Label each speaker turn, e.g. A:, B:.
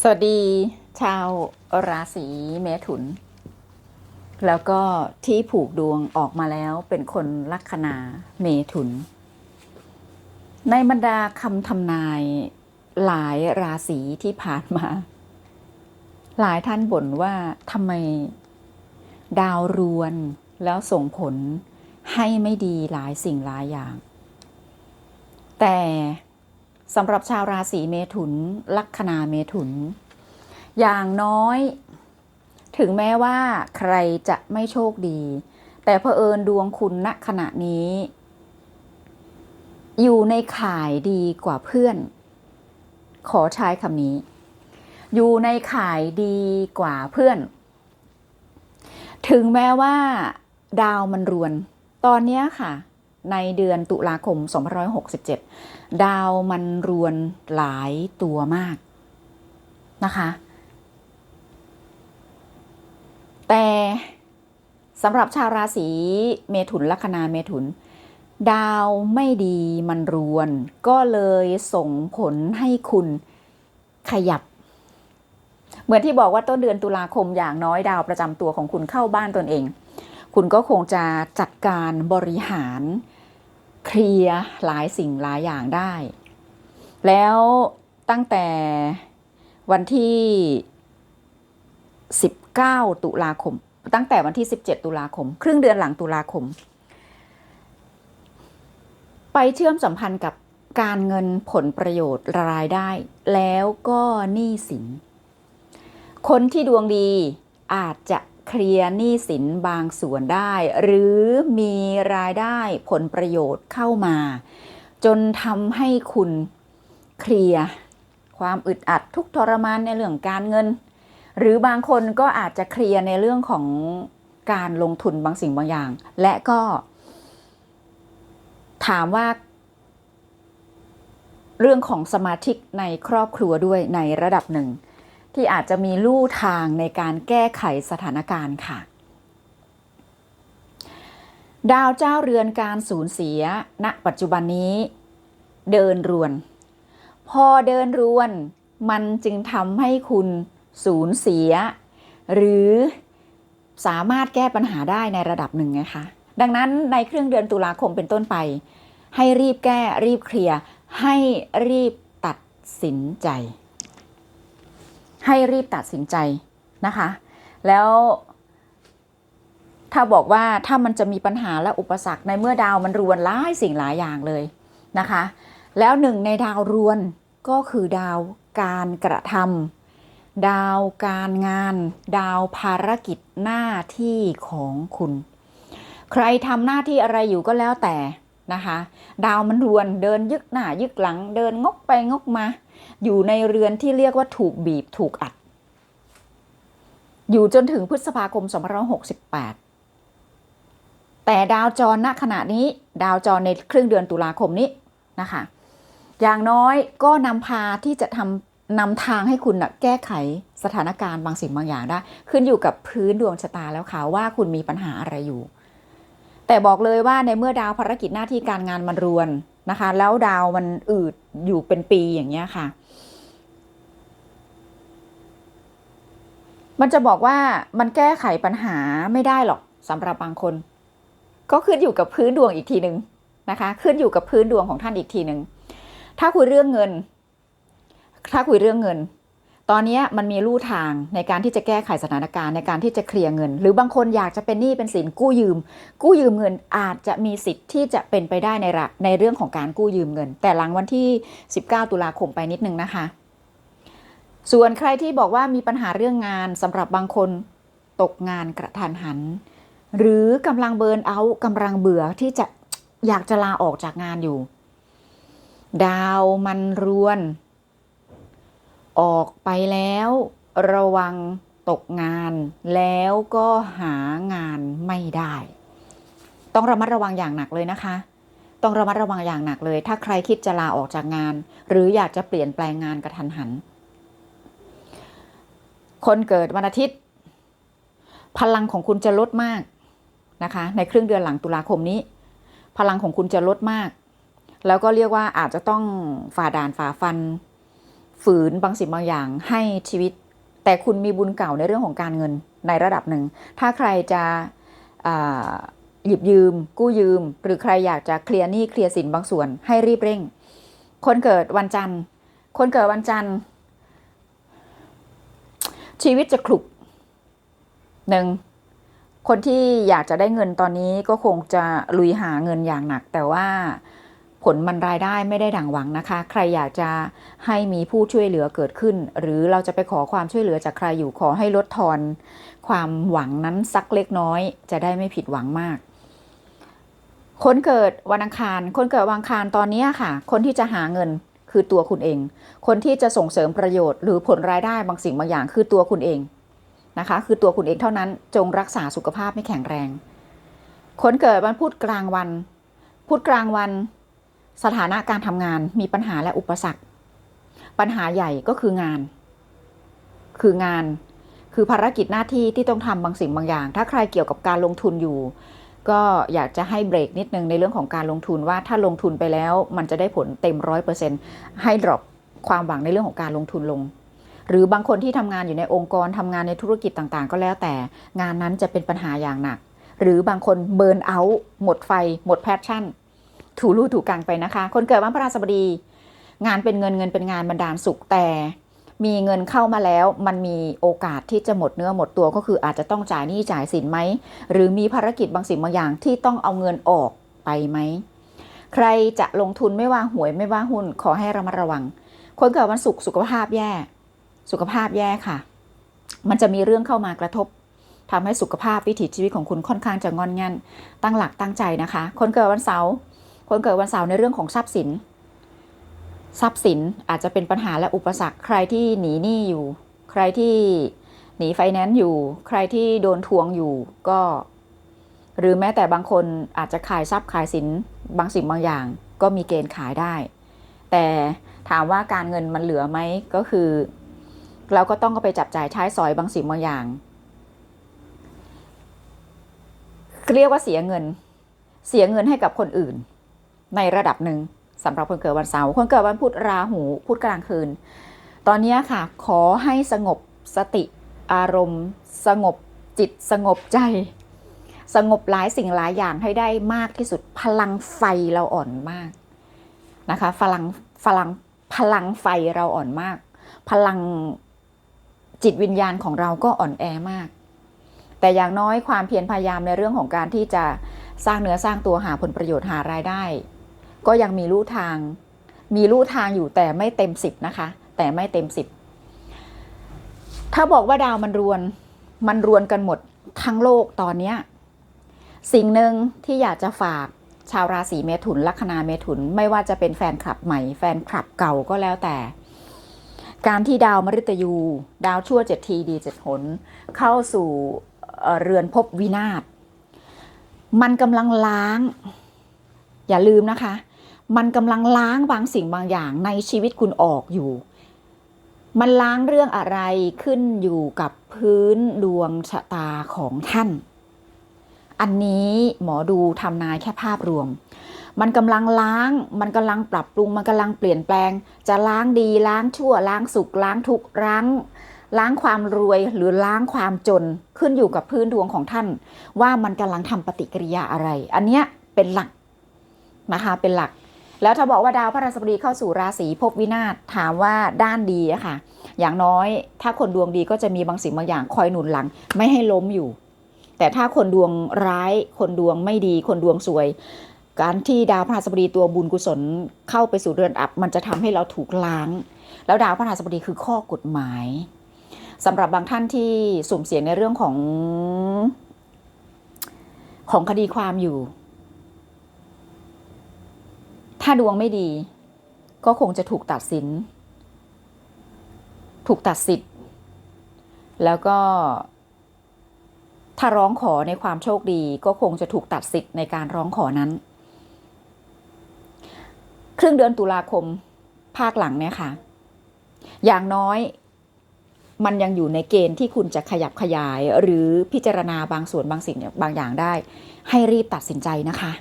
A: สวัสดีชาวราศีเมถุน แล้วก็ที่ผูกดวงออกมาแล้วเป็นคนลัคนาเมถุน ในบรรดาคำทำนายหลายราศีที่ผ่านมา หลายท่านบ่นว่าทำไมดาวรวนแล้วส่งผลให้ไม่ดีหลายสิ่งหลายอย่าง แต่ สำหรับชาวราศีเมถุน ลัคนาเมถุน อย่างน้อย ถึงแม้ว่าใครจะไม่โชคดี แต่เผอิญดวงคุณณขณะนี้ อยู่ในข่ายดีกว่าเพื่อน ขอใช้คำนี้ อยู่ในข่ายดีกว่าเพื่อน ถึงแม้ว่า ดาวมันรวน ตอนนี้ค่ะ ในเดือนตุลาคม 2567 ดาวมันรวนหลายตัวมากนะคะ แต่สำหรับชาวราศีเมถุนลัคนาเมถุน ดาวไม่ดีมันรวน ก็เลยส่งผลให้คุณขยับ เหมือนที่บอกว่าต้นเดือนตุลาคมอย่างน้อยดาวประจำตัวของคุณเข้าบ้านตนเอง คุณก็คงจะจัดการบริหาร เคลียร์หลายสิ่งหลายอย่างได้ แล้วตั้งแต่วันที่ 19 ตุลาคม ตั้งแต่วันที่ 17 ตุลาคม ครึ่งเดือนหลังตุลาคม ไปเชื่อมสัมพันธ์กับการเงินผลประโยชน์รายได้ แล้วก็หนี้สิน คนที่ดวงดีอาจจะ เคลียร์หนี้สินบางส่วนได้ หรือมีรายได้ผลประโยชน์เข้ามา จนทำให้คุณเคลียร์ความอึดอัดทุกทรมานในเรื่องการเงิน หรือบางคนก็อาจจะเคลียร์ในเรื่องของการลงทุนบางสิ่งบางอย่าง และก็ ถามว่า เรื่องของสมาชิกในครอบครัวด้วยในระดับหนึ่ง ที่อาจจะมีลู่ทางในการแก้ไขสถานการณ์ค่ะ ดาวเจ้าเรือนการสูญเสีย ณ ปัจจุบันนี้ เดินรวน พอเดินรวน มันจึงทำให้คุณสูญเสีย หรือสามารถแก้ปัญหาได้ในระดับหนึ่งไงคะ ดังนั้นในเครึ่องเดือนตุลาคมเป็นต้นไป ให้รีบแก้รีบเคลียร์ให้รีบตัดสินใจ ให้รีบตัดสินใจนะคะ แล้วถ้าบอกว่าถ้ามันจะมีปัญหาและอุปสรรคในเมื่อดาวมันรวนหลายสิ่งหลายอย่างเลยนะคะ แล้วหนึ่งในดาวรวนก็คือดาวการกระทำดาวการงาน ดาวภารกิจหน้าที่ของคุณ ใครทำหน้าที่อะไรอยู่ก็แล้วแต่นะคะ ดาวมันรวนเดินยึกหน้ายึกหลัง เดินงกไปงกมา อยู่ในเรือนที่เรียกว่าถูกบีบถูกอัด อยู่จนถึงพฤษภาคม2568 แต่ดาวจรณขณะนี้ดาวจรในครึ่งเดือนตุลาคมนี้นะคะ อย่างน้อยก็นำพาที่จะทำนำทางให้คุณนะแก้ไขสถานการณ์บางสิ่งบางอย่างได้ ขึ้นอยู่กับพื้นดวงชะตาแล้วค่ะว่าคุณมีปัญหาอะไรอยู่ แต่บอกเลยว่าในเมื่อดาวภารกิจหน้าที่การงานมันรวน นะคะ แล้วดาวมันอืดอยู่เป็นปีอย่างเงี้ยค่ะ มันจะบอกว่ามันแก้ไขปัญหาไม่ได้หรอกสำหรับบางคน ก็ขึ้นอยู่กับพื้นดวงอีกทีหนึ่งนะคะ ขึ้นอยู่กับพื้นดวงของท่านอีกทีหนึ่งถ้าคุยเรื่องเงิน ถ้าคุยเรื่องเงิน ตอนนี้มันมีลู่ทางในการที่จะแก้ไขสถานการณ์ในการที่จะเคลียร์เงิน หรือบางคนอยากจะเป็นหนี้เป็นสินกู้ยืม กู้ยืมเงินอาจจะมีสิทธิ์ที่จะเป็นไปได้ในระในเรื่องของการกู้ยืมเงิน แต่หลังวันที่ 19 ตุลาคมไปนิดนึงนะคะ ส่วนใครที่บอกว่ามีปัญหาเรื่องงานสำหรับบางคนตกงานกระทันหัน หรือกำลังเบิร์นเอาท์กำลังเบื่อที่จะอยากจะลาออกจากงานอยู่ ดาวมันรวน ออกไปแล้ว ระวังตกงาน แล้วก็หางานไม่ได้ ต้องระมัดระวังอย่างหนักเลยนะคะ ต้องระมัดระวังอย่างหนักเลย ถ้าใครคิดจะลาออกจากงาน หรืออยากจะเปลี่ยนแปลงงานกระทันหัน คนเกิดวันอาทิตย์ พลังของคุณจะลดมากนะคะ ในครึ่งเดือนหลังตุลาคมนี้ พลังของคุณจะลดมาก แล้วก็เรียกว่าอาจจะต้องฝ่าด่านฝ่าฟัน ฝืนบางสิ่งบางอย่างให้ชีวิต แต่คุณมีบุญเก่าในเรื่องของการเงินในระดับหนึ่ง ถ้าใครจะหยิบยืม กู้ยืม หรือใครอยากจะเคลียร์หนี้เคลียร์สินบางส่วนให้รีบเร่ง คนเกิดวันจันทร์ คนเกิดวันจันทร์ ชีวิตจะขลุกหนึ่งคนที่อยากจะได้เงินตอนนี้ก็คงจะลุยหาเงินอย่างหนัก แต่ว่า ผลมันรายได้ไม่ได้ดังหวังนะคะ ใครอยากจะให้มีผู้ช่วยเหลือเกิดขึ้น หรือเราจะไปขอความช่วยเหลือจากใครอยู่ขอให้ลดทอน ความหวังนั้นสักเล็กน้อย จะได้ไม่ผิดหวังมาก คนเกิดวันอังคาร คนเกิดวันอังคารตอนนี้ค่ะ คนที่จะหาเงินคือตัวคุณเอง คนที่จะส่งเสริมประโยชน์หรือผลรายได้บางสิ่งบางอย่างคือตัวคุณเองนะคะ คือตัวคุณเองเท่านั้นจงรักษาสุขภาพไม่แข็งแรง คนเกิดวันพุธกลางวัน พุธกลางวัน สถานะการทำงานมีปัญหาและอุปสรรค ปัญหาใหญ่ก็คืองาน คืองานคือภารกิจหน้าที่ที่ต้องทำบางสิ่งบางอย่าง ถ้าใครเกี่ยวกับการลงทุนอยู่ ก็อยากจะให้เบรกนิดนึงในเรื่องของการลงทุนว่าถ้าลงทุนไปแล้วมันจะได้ผลเต็มร้อยเปอร์เซ็นต์ให้ดรอปความหวังในเรื่องของการลงทุนลง หรือบางคนที่ทำงานอยู่ในองค์กรทำงานในธุรกิจต่างๆ ก็แล้วแต่งานนั้นจะเป็นปัญหาอย่างหนัก หรือบางคนเบิร์นเอาท์หมดไฟ หมดแพชชั่น ถูรูถูกกลางไปนะคะ คนเกิดวันพฤหัสบดี งานเป็นเงินเงินเป็นงานบรรดาลสุขแต่ มีเงินเข้ามาแล้ว มันมีโอกาสที่จะหมดเนื้อหมดตัวก็คืออาจจะต้องจ่ายหนี้จ่ายสินไหมหรือมีภารกิจบางสิ่งบางอย่างที่ต้องเอาเงินออกไปไหมใครจะลงทุนไม่ว่าหวยไม่ว่าหุ้นขอให้ระมัดระวัง คนเกิดวันศุกร์สุขภาพแย่ สุขภาพแย่ค่ะ มันจะมีเรื่องเข้ามากระทบทำให้สุขภาพวิถีชีวิตของคุณค่อนข้างจะงอนงันตั้งหลักตั้งใจนะคะ คนเกิดวันเสาร์ คนเกิดวันเสาร์ในเรื่องของทรัพย์สิน ทรัพย์สินอาจจะเป็นปัญหาและอุปสรรคใครที่หนีหนี้อยู่ ใครที่หนีไฟแนนซ์อยู่ ใครที่โดนทวงอยู่ก็ หรือแม้แต่บางคนอาจจะขายทรัพย์ขายสินบางสิ่งบางอย่าง ก็มีเกณฑ์ขายได้ แต่ถามว่าการเงินมันเหลือไหมก็คือ เราก็ต้องก็ไปจับจ่ายใช้สอยบางสิ่งบางอย่างเรียกว่าเสียเงิน เสียเงินให้กับคนอื่น ในระดับหนึ่งสำหรับคนเกิดวันเสาร์คนเกิดวันพุธราหูพุธกลางคืน ตอนนี้ค่ะ ขอให้สงบสติอารมณ์ สงบจิตสงบใจ สงบหลายสิ่งหลายอย่างให้ได้มากที่สุดพลังไฟเราอ่อนมากนะคะพลังพลังพลังไฟเราอ่อนมาก พลังจิตวิญญาณของเราก็อ่อนแอมาก แต่อย่างน้อยความเพียรพยายามในเรื่องของการที่จะสร้างเนื้อสร้างตัวหาผลประโยชน์หารายได้ ก็ยังมีลู่ทาง มีลู่ทางอยู่แต่ไม่เต็มสิบนะคะ แต่ไม่เต็มสิบถ้าบอกว่าดาวมันรวน มันรวนกันหมดทั้งโลกตอนเนี้ยสิ่งหนึ่งที่อยากจะฝากชาวราศีเมถุนลัคนาเมถุนไม่ว่าจะเป็นแฟนคลับใหม่แฟนคลับเก่าก็แล้วแต่ การที่ดาวมฤตยู ดาวชั่วเจ็ดทีดีเจ็ดหน เข้าสู่เเรือนภพวินาศมันกำลังล้าง อย่าลืมนะคะ มันกำลังล้างบางสิ่งบางอย่างในชีวิตคุณออกอยู่ มันล้างเรื่องอะไรขึ้นอยู่กับพื้นดวงชะตาของท่าน อันนี้หมอดูทำนายแค่ภาพรวม มันกำลังล้าง มันกำลังปรับปรุง มันกำลังเปลี่ยนแปลง จะล้างดีล้างชั่ว ล้างสุขล้างทุกข์ล้างล้างความรวยหรือล้างความจนขึ้นอยู่กับพื้นดวงของท่าน ว่ามันกำลังทำปฏิกิริยาอะไร อันเนี้ยเป็นหลักนะคะเป็นหลัก แล้วถ้าบอกว่าดาวพระราชบดีเข้าสู่ราศีภพวินาศถามว่าด้านดีอะค่ะ อย่างน้อยถ้าคนดวงดีก็จะมีบางสิ่งบางอย่างคอยหนุนหลัง ไม่ให้ล้มอยู่ แต่ถ้าคนดวงร้ายคนดวงไม่ดีคนดวงสวย การที่ดาวพระราชบดีตัวบุญกุศลเข้าไปสู่เรือนอับ มันจะทำให้เราถูกล้าง แล้วดาวพระราชบดีคือข้อกฎหมายสำหรับบางท่านที่สุ่มเสี่ยงในเรื่องของของคดีความอยู่ ถ้าดวงไม่ดี ก็คงจะถูกตัดสิน ถูกตัดสิทธิ์ แล้วก็ ถ้าร้องขอในความโชคดี ก็คงจะถูกตัดสิทธิ์ในการร้องขอนั้น ครึ่งเดือนตุลาคมภาคหลังเนี่ยค่ะ อย่างน้อยมันยังอยู่ในเกณฑ์ที่คุณจะขยับขยาย หรือพิจารณาบางส่วนบางสิ่งบางอย่างได้ ให้รีบตัดสินใจนะคะ